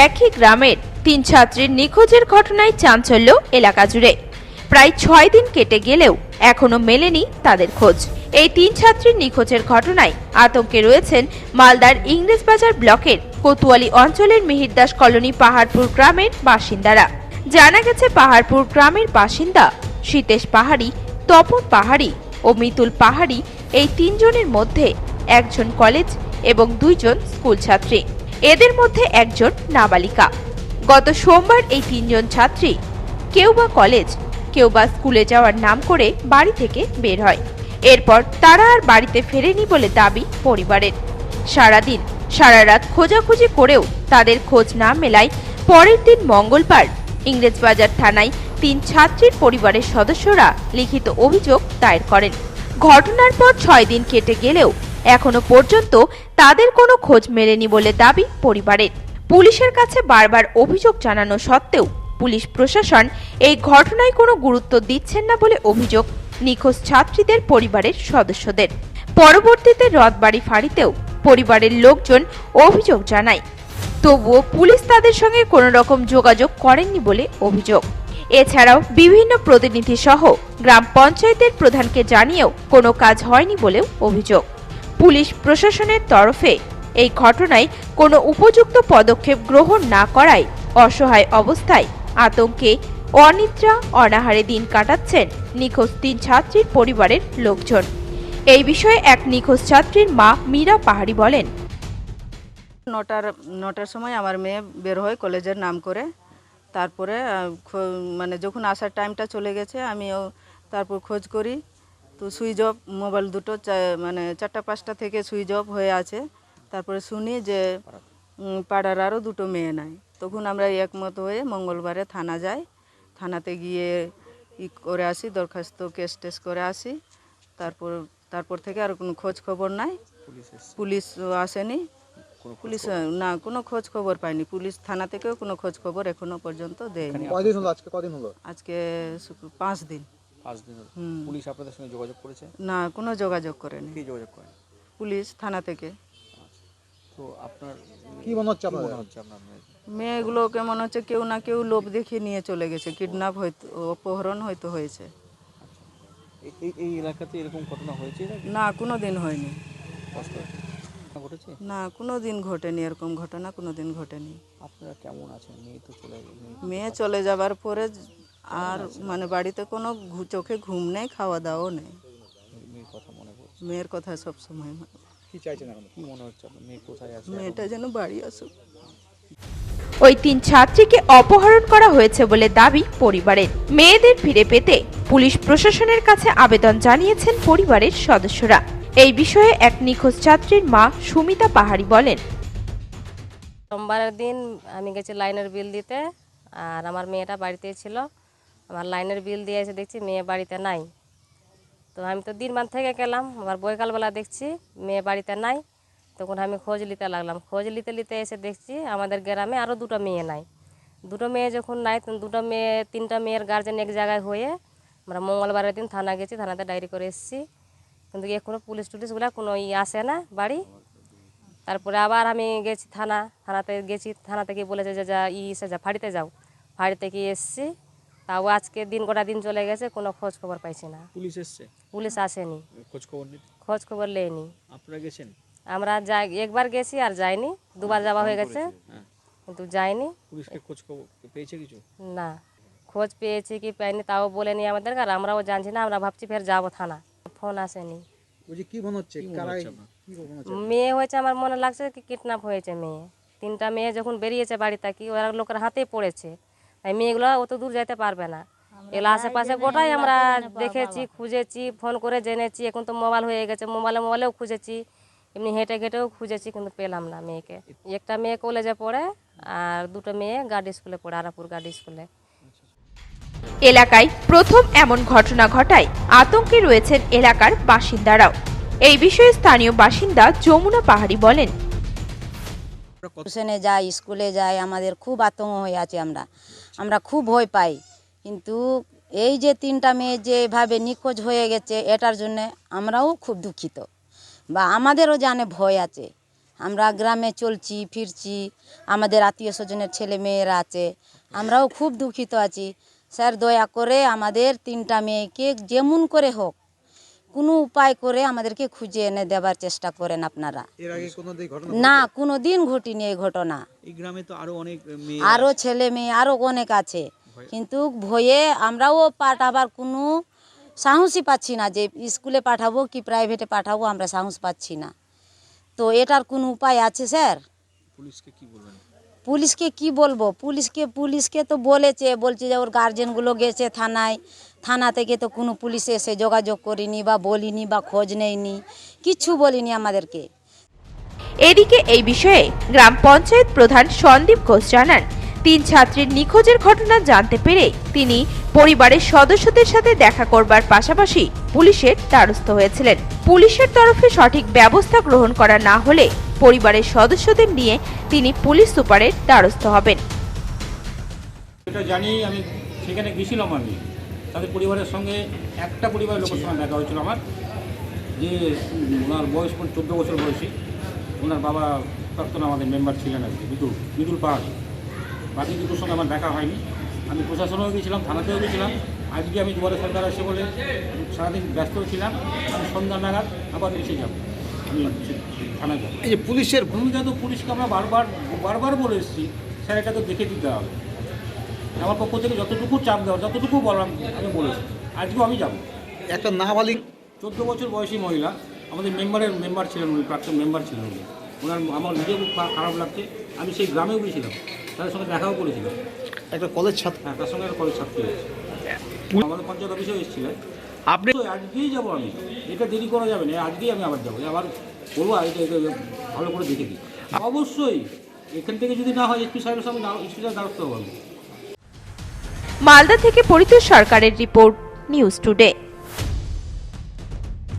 একই গ্রামের তিন ছাত্রীর নিখোঁজের ঘটনায় চাঞ্চল্য এলাকা জুড়ে। প্রায় ছয় দিন কেটে গেলেও এখনও মেলেনি তাদের খোঁজ। এই তিন ছাত্রীর নিখোঁজের ঘটনায় আতঙ্কে রয়েছেন মালদার ইংরেজবাজার ব্লকের কোতোয়ালি অঞ্চলের মিহিরদাস কলোনি পাহাড়পুর গ্রামের বাসিন্দারা। জানা গেছে, পাহাড়পুর গ্রামের বাসিন্দা সীতেশ পাহাড়ি, তপন পাহাড়ি ও মিতুল পাহাড়ি এই তিনজনের মধ্যে একজন কলেজ এবং দুইজন স্কুল ছাত্রী। এদের মধ্যে একজন নাবালিকা। গত সোমবার এই তিনজন ছাত্রী কেউ বা কলেজ, কেউ বা স্কুলে যাওয়ার নাম করে বাড়ি থেকে বের হয়। এরপর তারা আর বাড়িতে ফেরেনি বলে দাবি পরিবারের। সারাদিন সারা রাত খোঁজাখুঁজি করেও তাদের খোঁজ না মেলায় পরের দিন মঙ্গলবার ইংরেজবাজার থানায় তিন ছাত্রীর পরিবারের সদস্যরা লিখিত অভিযোগ দায়ের করেন। ঘটনার পর ছয় দিন কেটে গেলেও এখনও পর্যন্ত তাদের কোনো খোঁজ মেলেনি বলে দাবি পরিবারের। পুলিশের কাছে বারবার অভিযোগ জানানো সত্ত্বেও পুলিশ প্রশাসন এই ঘটনায় কোনো গুরুত্ব দিচ্ছেন না বলে অভিযোগ নিখোঁজ ছাত্রীদের পরিবারের সদস্যদের। পরবর্তীতে রথবাড়ি ফাঁড়িতেও পরিবারের লোকজন অভিযোগ জানায়। তবুও পুলিশ তাদের সঙ্গে কোনো রকম যোগাযোগ করেননি বলে অভিযোগ। এছাড়াও বিভিন্ন প্রতিনিধি সহ গ্রাম পঞ্চায়েতের প্রধানকে জানিয়েও কোনো কাজ হয়নি বলেও অভিযোগ। পুলিশ প্রশাসনের তরফে এই ঘটনায় কোনো উপযুক্ত পদক্ষেপ গ্রহণ না করায় অসহায় অবস্থায় আতঙ্কে অনিদ্রা, অনাহারে দিন কাটাচ্ছেন নিখোঁজ তিন ছাত্রীর পরিবারের লোকজন। এই বিষয়ে এক নিখোঁজ ছাত্রীর মা মীরা পাহাড়ি বলেন, নটার নটার সময় আমার মেয়ে বের হয় কলেজের নাম করে। তারপরে মানে যখন আসার টাইমটা চলে গেছে, আমিও তারপর খোঁজ করি। তো সুইচ অফ মোবাইল দুটো চা- মানে চারটা পাঁচটা থেকে সুইচ অফ হয়ে আছে। তারপরে শুনি যে পাড়ার আরও দুটো মেয়ে নাই। তখন আমরা একমত হয়ে মঙ্গলবারে থানা যাই। থানাতে গিয়ে ই করে আসি দরখাস্ত কেস টেস করে আসি। তারপর তারপর থেকে আর কোনো খোঁজ খবর নাই। পুলিশ আসেনি। পুলিশ না কোনো খোঁজ খবর পাইনি। পুলিশ থানা থেকেও কোনো খোঁজ খবর এখনও পর্যন্ত দেয়নি। আজকে কদিন হলো? আজকে শুক্র- পাঁচ দিন। পাঁচ দিন হুম। পুলিশ আপনাদের সঙ্গে যোগাযোগ করেছে? না কোনো যোগাযোগ করেনি। কি যোগাযোগ করেন? পুলিশ থানা থেকে। তো আপনার কি মনে হচ্ছে আপনার মনে হচ্ছে আপনার মেয়েগুলোকে মনে হচ্ছে কেউ না কেউ লোভ দেখিয়ে নিয়ে চলে গেছে। কিডন্যাপ হয়তো অপহরণ হয়তো হয়েছে। এই- এই এলাকাতে এরকম ঘটনা হয়েছে না কোনো দিন হয়নি। ঘটেছে? না কোনো দিন ঘটেনি এরকম ঘটনা কোনো দিন ঘটেনি। আপনারা কেমন আছেন? মেয়ে তো চলে মেয়ে চলে যাবার পরে আর মানে বাড়িতে কোনো চোখে ঘুম নেই খাওয়া দাওয়াও নেই। মেয়ের কথা মনে পড়ছে। মেয়ের কথা সব সময় কি চাইছেন এখন? কি মনে হচ্ছে মেয়ে কোথায় আছে মেয়েটা যেন বাড়ি আসুক। ওই তিন ছাত্রীকে অপহরণ করা হয়েছে বলে দাবি পরিবারের। মেয়েদের ফিরে পেতে পুলিশ প্রশাসনের কাছে আবেদন জানিয়েছেন পরিবারের সদস্যরা। এই বিষয়ে এক নিখোঁজ ছাত্রীর মা সুমিতা পাহাড়ি বলেন সোমবারের দিন আমি গেছি লাইনের বিল দিতে আর আমার মেয়েটা বাড়িতে ছিল। আমার লাইনের বিল দিয়ে এসে দেখছি মেয়ে বাড়িতে নাই। তো আমি তো দিন দিনমান থেকে গেলাম, আবার বৈকালবেলা দেখছি মেয়ে বাড়িতে নাই। তখন আমি খোঁজ নিতে লাগলাম। খোঁজ নিতে নিতে এসে দেখছি আমাদের গ্রামে আরও দুটো মেয়ে নাই। দুটো মেয়ে যখন নাই দুটো মেয়ে, তিনটা মেয়ের গার্জেন এক জায়গায় হয়ে আমরা মঙ্গলবারের দিন থানা গেছি, থানাতে ডায়েরি করে এসেছি। কিন্তু এখনও পুলিশ টুলিশগুলো কোনো ই আসে না বাড়ি। তারপরে আবার আমি গেছি থানা, থানাতে গেছি থানা থেকে বলেছে যে যা ই এসে যা, ফাঁড়িতে যাও। ফাঁড়িতে গিয়ে এসছি। তাও আজকে দিন গোটা দিন চলে গেছে কোনো খোঁজ খবর পাইছি না। পুলিশ এসছে? পুলিশ আসেনি। খোঁজ খবর খোঁজ খবর লেয়নি। আপনারা গেছেন? আমরা যাই একবার গেছি আর যাইনি। দুবার যাওয়া হয়ে গেছে হ্যাঁ। কিন্তু যাইনি। পুলিশকে খোঁজ খবর পেয়েছে কিছু? না খোঁজ পেয়েছি কি পাইনি তাও বলেনি আমাদের আর আমরাও জানছি না আমরা ভাবছি ফের যাব থানা। ফোন আসেনি। বলছি কি মনে হচ্ছে? কারাই কি হচ্ছে? মেয়ে হয়েছে আমার মনে লাগছে কি কিডন্যাপ হয়েছে মেয়ে। তিনটা মেয়ে যখন বেরিয়েছে বাড়ি থেকে ওরা লোকের হাতেই পড়েছে। তাই মেয়েগুলো অত দূর যেতে পারবে না। এগুলো আশেপাশে গোটাই আমরা দেখেছি খুঁজেছি ফোন করে জেনেছি এখন তো মোবাইল হয়ে গেছে মোবাইলে মোবাইলেও খুঁজেছি। এমনি হেঁটে ঘেটেও খুঁজেছি কিন্তু পেলাম না মেয়েকে। একটা মেয়ে কলেজে পড়ে আর দুটো মেয়ে গার্ড স্কুলে পড়ে আরাপুর গার্ড স্কুলে। এলাকায় প্রথম এমন ঘটনা ঘটায়। আতঙ্কে রয়েছেন এলাকার বাসিন্দারাও। এই বিষয়ে স্থানীয় বাসিন্দা যমুনা পাহাড়ি বলেন টিউশনে যাই স্কুলে যাই আমাদের খুব আতঙ্ক হয়ে আছে আমরা। আমরা খুব ভয় পাই। কিন্তু এই যে তিনটা মেয়ে যেভাবে নিখোঁজ হয়ে গেছে, এটার জন্য আমরাও খুব দুঃখিত। বা আমাদেরও জানে ভয় আছে। আমরা গ্রামে চলছি, ফিরছি, আমাদের আত্মীয় স্বজনের ছেলে মেয়েরা আছে, আমরাও খুব দুঃখিত আছি। স্যার, দয়া করে আমাদের তিনটা মেয়েকে যেমন করে হোক কোনো উপায় করে আমাদেরকে খুঁজে এনে দেবার চেষ্টা করেন আপনারা। না কোনো দিন ঘটিনি এই ঘটনা। আরও ছেলে মেয়ে আরও অনেক আছে। কিন্তু ভয়ে আমরাও পাঠাবার কোনো সাহসই পাচ্ছি না যে স্কুলে পাঠাবো কি প্রাইভেটে পাঠাবো আমরা সাহস পাচ্ছি না। তো এটার কোনো উপায় আছে স্যার? পুলিশকে কি বলবেন? পুলিশকে কি বলব? পুলিশকে পুলিশকে তো বলেছে বলছে যে ওর গার্জেনগুলো গেছে থানায়। থানা থেকে তো কোনো পুলিশ এসে যোগাযোগ করিনি বা বলিনি বা খোঁজ নেয়নি কিচ্ছু বলিনি আমাদেরকে। এদিকে এই বিষয়ে গ্রাম পঞ্চায়েত প্রধান সন্দীপ ঘোষ জানান তিন ছাত্রীর নিখোঁজের ঘটনা জানতে পেরে তিনি পরিবারের সদস্যদের সাথে দেখা করবার পাশাপাশি পুলিশের দ্বারস্থ হয়েছিলেন। পুলিশের তরফে সঠিক ব্যবস্থা গ্রহণ করা না হলে পরিবারের সদস্যদের নিয়ে তিনি পুলিশ সুপারের দ্বারস্থ হবেন। এটা জানি আমি সেখানে গেছিলাম আমি। তাদের পরিবারের সঙ্গে একটা পরিবারের লোকের সঙ্গে দেখা হয়েছিল আমার যে ওনার বয়স চোদ্দ বছর বয়সী। ওনার বাবা প্রাক্তন আমাদের মেম্বার ছিলেন আর কি বিদুল বিদুল পাহাড়ি। বাকি দুটোর সঙ্গে আমার দেখা হয়নি। আমি প্রশাসনেও গিয়েছিলাম থানাতেও গিয়েছিলাম। আজকে আমি দুয়ারে সরকার এসে বলে সারাদিন ব্যস্ত ছিলাম। আমি সন্ধ্যা নাগাদ আবার এসে যাব। থানায় যাব। এই যে পুলিশের ভূমিকা তো পুলিশকে আমরা বারবার বারবার বলে এসেছি স্যার এটা তো দেখে দিতে হবে। আমার পক্ষ থেকে যতটুকু চাপ দেওয়া যতটুকু বললাম আমি বলেছি। আজকেও আমি যাব। একটা নাবালিক চোদ্দ বছর বয়সী মহিলা আমাদের মেম্বারের মেম্বার ছিলেন উনি প্রাক্তন মেম্বার ছিলেন উনি। ওনার আমার নিজেও খুব খারাপ লাগছে। আমি সেই গ্রামেও গিয়েছিলাম তাদের সঙ্গে দেখাও করেছিলাম। একটা কলেজ ছাত্র হ্যাঁ তার সঙ্গে একটা কলেজ ছাত্রী হয়েছে। আমাদের পঞ্চায়েত অফিসেও এসেছিলেন আপনি আজকেই যাব আমি। এটা দেরি করা যাবে না আজকেই আমি আবার যাব। আবার বলব এটা এটা ভালো করে দেখে দিই। অবশ্যই এখান থেকে যদি না হয় এসপি সাহেবের সঙ্গে এসপি সাহেব দ্বারস্থ হব আমি। মালদা থেকে পরিতোষ সরকারের রিপোর্ট নিউজ টুডে।